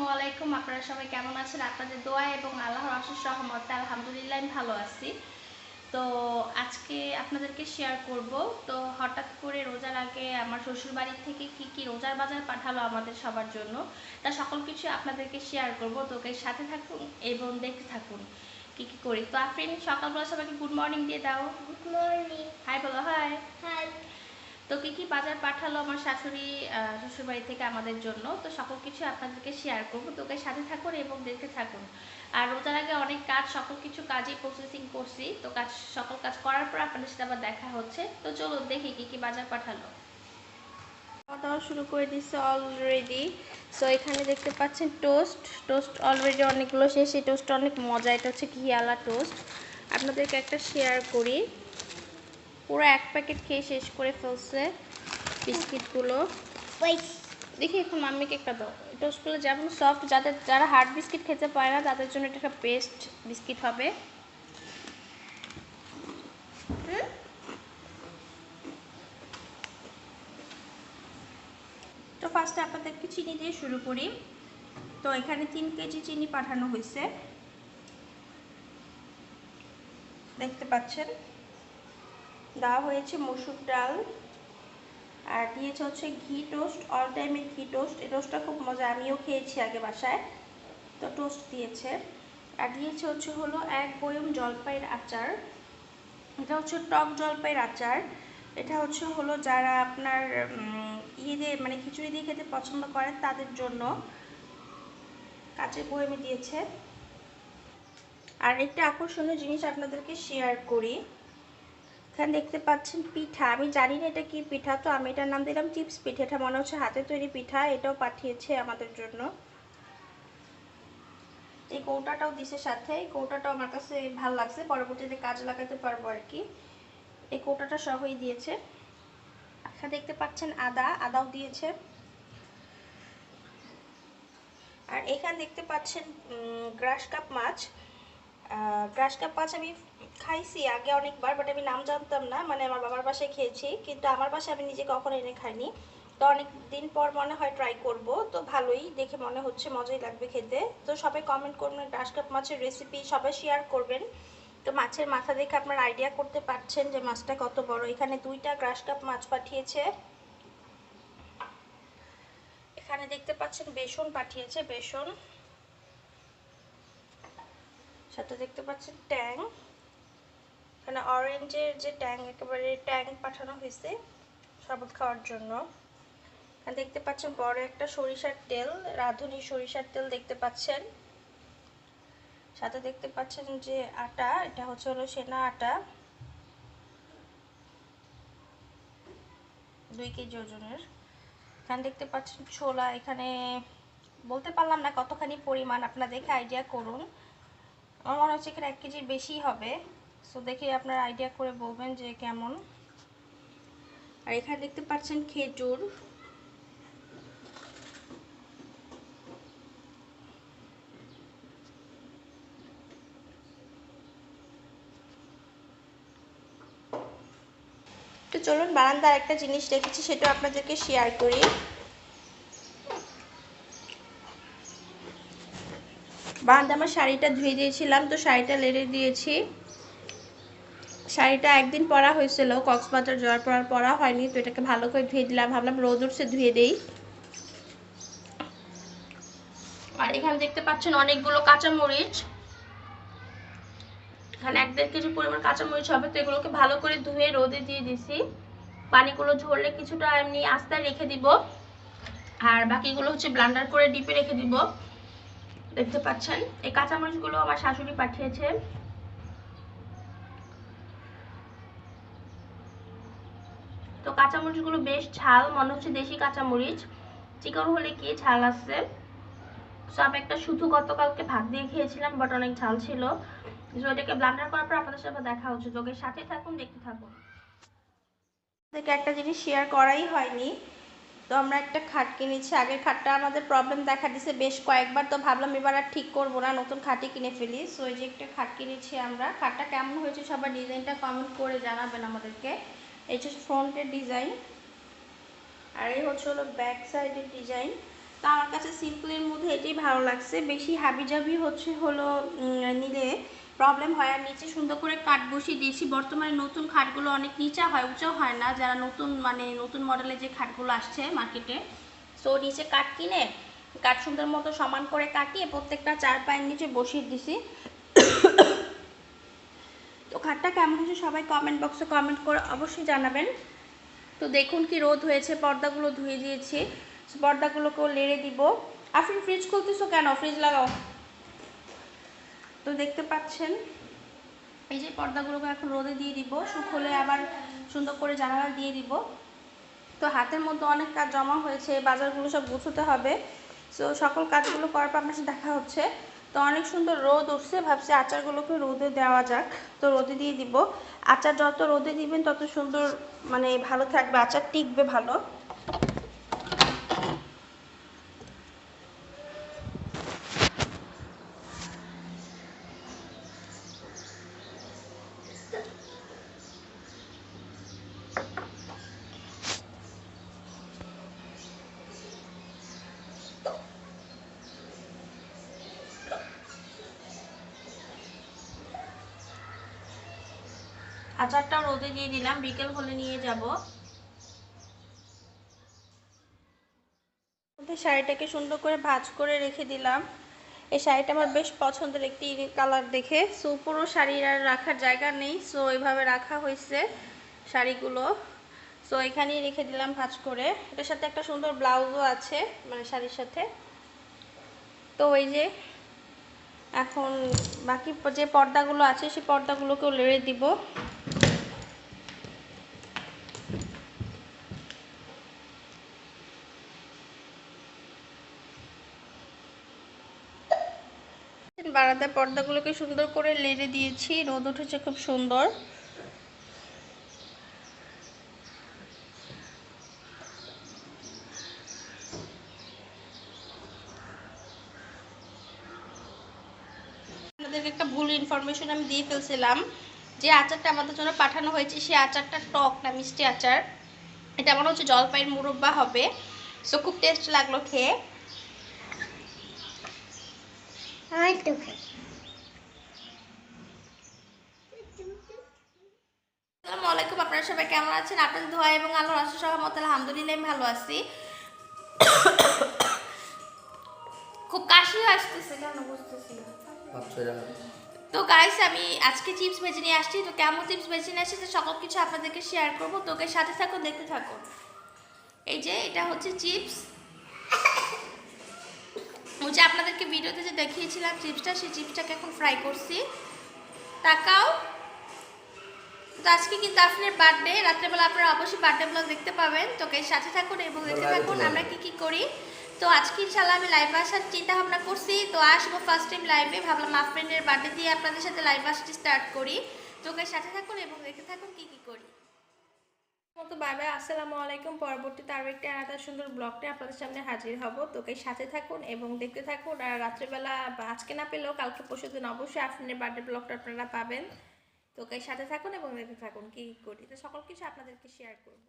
আসসালামু আলাইকুম। আপনারা সবাই কেমন আছেন? আপনাদের দোয়া এবং আল্লাহর অশেষ রহমতে আলহামদুলিল্লাহ আমি ভালো আছি। তো আজকে আপনাদেরকে শেয়ার করব। তো হঠাৎ করে রোজার আগে আমার শ্বশুর বাড়ির থেকে কি কি রোজার বাজার পাঠালো আমাদের সবার জন্য তা সকল কিছু আপনাদেরকে শেয়ার করব। তো ওকে সাথে থাকুন এবং দেখতে থাকুন কি কি করি। তো আফরিন সকালবেলা সবাইকে গুড মর্নিং দিয়ে দাও। গুড মর্নিং হাই বলো হাই হাই তো কি কি বাজার পাঠালো আমার শাশুড়ি শ্বশুরবাড়ি থেকে আমাদের জন্য? তো সকল কিছু আপনাদেরকে শেয়ার করব। তো ওকে সাথে থাকুন এবং দেখতে থাকুন। আর রোজার আগে অনেক কাজ, সকল কিছু কাজই প্রসেসিং করছি। তো কাজ, সকল কাজ করার পর আপনাদের সাথে আবার দেখা হচ্ছে। তো চলো দেখি কি কি বাজার পাঠালো। খাওয়া দাওয়া শুরু করে দিচ্ছে অলরেডি সো এখানে দেখতে পাচ্ছেন টোস্ট টোস্ট অলরেডি অনেকগুলো শেষ এই টোস্ট অনেক মজা। এটা হচ্ছে ঘিয়ালা টোস্ট আপনাদেরকে একটা শেয়ার করি। পুরো এক প্যাকেট খেয়ে শেষ করে ফেলছে বিস্কিটগুলো। দেখি এখন মাম্মিকে একটা দাও। এই টোস্টগুলো যেমন সফট যাদের যারা হার্ড বিস্কিট খেতে পারে না তাদের জন্য এটা একটা বেস্ট বিস্কিট হবে। হুম? তো ফার্স্টে আপনাদেরকে চিনি দিয়ে শুরু করি। তো এখানে তিন কেজি চিনি পাঠানো হয়েছে। দেখতে পাচ্ছেন? দেওয়া হয়েছে মসুর ডাল। আর দিয়েছে হচ্ছে ঘি টোস্ট অল টাইমের ঘি টোস্ট। এই টোস্টটা খুব মজা, আমিও খেয়েছি আগে বাসায়। তো টোস্ট দিয়েছে। আর দিয়েছে হচ্ছে হলো এক বয়ম জলপাইয়ের আচার। এটা হচ্ছে টক জলপাইয়ের আচার। এটা হচ্ছে হলো যারা আপনার ইয়ে দিয়ে মানে খিচুড়ি দিয়ে খেতে পছন্দ করেন তাদের জন্য। কাঁচের বয়মে দিয়েছে। আর একটা আকর্ষণীয় জিনিস আপনাদেরকে শেয়ার করি। এখানে দেখতে পাচ্ছেন পিঠা। আমি জানি না এটা কি পিঠা, তো আমি এটার নাম দিলাম চিপস পিঠা। এটা মনে হচ্ছে হাতে তৈরি পিঠা, এটাও পাঠিয়েছে আমাদের জন্য। এই কৌটাটাও দিছে সাথে, এই কৌটাটাও আমার কাছে ভালো লাগছে, পরবর্তীতে কাজ লাগাতে পারব আর কি। এই কৌটাটা সহই দিয়েছে। আচ্ছা দেখতে পাচ্ছেন আদা, আদাও দিয়েছে। আর এখানে দেখতে পাচ্ছেন গ্রাস কাপ মাছ। গ্রাস কাপ মাছ আমি খাইছি আগে অনেকবার বাট আমি নাম জানতাম না। মানে আমার বাবার বাসায় খেয়েছি, কিন্তু আমার বাসায় আমি নিজে কখনো এনে খাইনি। তো অনেক দিন পর মনে হয় ট্রাই করব, তো ভালোই, দেখে মনে হচ্ছে মজাই লাগবে খেতে। তো সবাই কমেন্ট করবেন গ্রাস কাপ মাছের রেসিপি সবাই শেয়ার করবেন। তো মাছের মাথা দেখে আপনারা আইডিয়া করতে পারছেন যে মাছটা কত বড়। এখানে দুইটা গ্রাস কাপ মাছ পাঠিয়েছে। এখানে দেখতে পাচ্ছেন বেসন পাঠিয়েছে, বেসন। সাথে দেখতে পাচ্ছেন ট্যাং। এখানে অরেঞ্জের যে ট্যাং, একেবারে ট্যাং পাঠানো হয়েছে শরবত খাওয়ার জন্য। এখানে দেখতে পাচ্ছেন বড় একটা সরিষার তেল, রাঁধুনি সরিষার তেল দেখতে পাচ্ছেন। সাথে দেখতে পাচ্ছেন যে আটা, এটা হচ্ছে হলো সেনা আটা। দুই কেজি ওজনের। এখানে দেখতে পাচ্ছেন ছোলা, এখানে বলতে পারলাম না কতখানি পরিমাণ, আপনারা দেখে আইডিয়া করুন। আমার মনে হচ্ছে এখানে এক কেজির বেশি হবে। সো দেখে আপনারা আইডিয়া করে বলবেন যে কেমন। আর এখানে দেখতে পাচ্ছেন খেজুর। তো চলুন, বারান্দার একটা জিনিস রেখেছি সেটা আপনাদেরকে শেয়ার করি। বারান্দা আমার শাড়িটা ধুয়ে দিয়েছিলাম, তো শাড়িটা লেড়ে দিয়েছি। শাড়িটা একদিন পরা হয়েছিল, কক্সবাজার যাওয়ার পর পরা হয়নি, তো এটাকে ভালো করে ধুয়ে দিলাম। ভাবলাম রোদ উঠছে, ধুয়ে দেই। আর এখানে দেখতে পাচ্ছেন অনেকগুলো কাঁচামরিচ। এখানে এক দেড় কেজি পরিমাণ কাঁচামরিচ হবে, তো এগুলোকে ভালো করে ধুয়ে রোদে দিয়ে দিছি। পানিগুলো ঝরলে কিছুটা এমনি আস্তায় রেখে দিব। আর বাকিগুলো হচ্ছে ব্লান্ডার করে ডিপে রেখে দিব। দেখতে পাচ্ছেন? এই কাঁচামরিচগুলো আমার শাশুড়ি পাঠিয়েছে। তো কাঁচামরিচগুলো বেশ ঝাল, মনে হচ্ছে দেশি কাঁচামরিচ। চিকন হলে কি ঝাল আসছে? সব একটা শুধু গতকালকে ভাত দিয়ে খেয়েছিলাম বাট অনেক ঝাল ছিল। তো এটাকে ব্লান্ডার করার পর আপনাদের সাথে দেখা হচ্ছে। তোকে সাথে থাকুন, দেখতে থাকুন। থেকে একটা জিনিস শেয়ার করাই হয়নি। তো আমরা একটা খাট কিনেছি, আগের খাটটা আমাদের প্রবলেম দেখা দিছে, বেশ কয়েকবার তো ভাবলাম এবার আর ঠিক করব না, নতুন খাটই কিনে ফেলি। সো এই যে একটা খাট কিনেছি আমরা। খাটটা কেমন হয়েছে সবার ডিজাইনটা কমেন্ট করে জানাবেন আমাদেরকে। এই হচ্ছে ফ্রন্টের ডিজাইন, আর এই হচ্ছে হলো ব্যাক সাইডের ডিজাইন। তো আমার কাছে সিম্পলের মধ্যে এটাই ভালো লাগছে। বেশি হাবিজাবি হচ্ছে হলো নিলে প্রবলেম হয় আর নিচে সুন্দর করে কাঠ বসিয়ে দিয়েছি। বর্তমানে নতুন খাটগুলো অনেক নিচা হয়, উঁচাও হয় না। যারা নতুন মানে নতুন মডেলের যে খাটগুলো আসছে মার্কেটে সো নিচে কাঠ কিনে, কাঠ সুন্দর মতো সমান করে কাটিয়ে প্রত্যেকটা চার পায়ের নিচে বসিয়ে দিছি। তো খাটটা কেমন হয়েছে সবাই কমেন্ট বক্সে কমেন্ট করে অবশ্যই জানাবেন। তো দেখুন কি রোদ হয়েছে, পর্দাগুলো ধুয়ে দিয়েছি। পর্দাগুলোকেও লেড়ে দিব। আফরিন ফ্রিজ খুলতেছো কেন? ফ্রিজ লাগাও। তো দেখতে পাচ্ছেন, এই যে পর্দাগুলোকে এখন রোদে দিয়ে দিব, শুকোলে আবার সুন্দর করে জানালা দিয়ে দিব। তো হাতের মধ্যে অনেক কাজ জমা হয়েছে বাজারগুলো সব গুছোতে হবে। সো সকল কাজগুলো করার পর আপনার সাথে দেখা হচ্ছে। তো অনেক সুন্দর রোদ উঠছে, ভাবছি আচারগুলোকে রোদে দেওয়া যাক। তো রোদে দিয়ে দিব। আচার যত রোদে দিবেন, তত সুন্দর মানে ভালো থাকবে, আচার টিকবে ভালো। আচারটাও রোদে দিয়ে দিলাম, বিকেল হলে নিয়ে যাব। শাড়িটাকে সুন্দর করে ভাজ করে রেখে দিলাম। এই শাড়িটা আমার বেশ পছন্দের একটি কালার দেখে। সো পুরো শাড়ির আর রাখার জায়গা নেই সো এইভাবে রাখা হয়েছে শাড়িগুলো। সো এখানেই রেখে দিলাম ভাজ করে। এটার সাথে একটা সুন্দর ব্লাউজও আছে মানে শাড়ির সাথে। তো ওই যে এখন বাকি যে পর্দাগুলো আছে সেই পর্দাগুলোকেও লেড়ে দিব। বারান্দার পর্দাগুলোকে সুন্দর করে লেড়ে দিয়েছি। রোদ উঠেছে খুব সুন্দর। আপনাদেরকে একটা ভুল ইনফরমেশন আমি দিয়ে ফেলছিলাম। যে আচারটা আমাদের জন্য পাঠানো হয়েছে সেই আচারটা টক না মিষ্টি আচার। এটা মনে হচ্ছে জলপাইয়ের মুরব্বা হবে। সো খুব টেস্ট লাগল খেয়ে। আমার আসসালামু আলাইকুম আপনারা সবাই কেমন আছেন? আপনাদের দোয়া এবং আল্লাহর রহমত আলহামদুলিল্লাহ আমি ভালো আছি। খুব কাশি আসতেছে কেন বুঝতেছি তো গাইস আমি আজকে চিপস ভেজে নিয়ে আসছি। তো কেমন চিপস ভেজে নিয়ে আসছি সকল কিছু আপনাদেরকে শেয়ার করব। তোকে সাথে থাকো দেখতে থাকো এই যে এটা হচ্ছে চিপস। ওই যে আপনাদেরকে ভিডিওতে যে দেখিয়েছিলাম চিপসটা সেই চিপসটাকে এখন ফ্রাই করছি। তাকাও। তো আজকে কিন্তু আপনার বার্থডে রাত্রেবেলা আপনারা অবশ্যই বার্থডে ব্লগ দেখতে পাবেন। তোকে সাথে থাকুন এবং দেখতে থাকুন আমরা কি কি করি। তো আজকে ইনশাল্লাহ আমি লাইভে আসার চিন্তা ভাবনা করছি। তো আসব ফার্স্ট টাইম লাইভে ভাবলাম মা ফ্রেন্ডের বার্থডে দিয়ে আপনাদের সাথে লাইভ আসতে স্টার্ট করি। তোকে সাথে থাকুন এবং দেখতে থাকুন কি কি করি। মতো বাই বাই আসসালামু আলাইকুম। পরবর্তীতে আরও একটি আলাদা সুন্দর ব্লগটা আপনাদের সামনে হাজির হব। তোকে সাথে থাকুন এবং দেখতে থাকুন আর রাত্রেবেলা আজকে না পেলেও কালকে পরশু দিন অবশ্যই আপনাদের বার্থডে ব্লগটা আপনারা পাবেন। তোকে সাথে থাকুন এবং দেখতে থাকুন। কি করি? তো সকল কিছু আপনাদেরকে শেয়ার করব।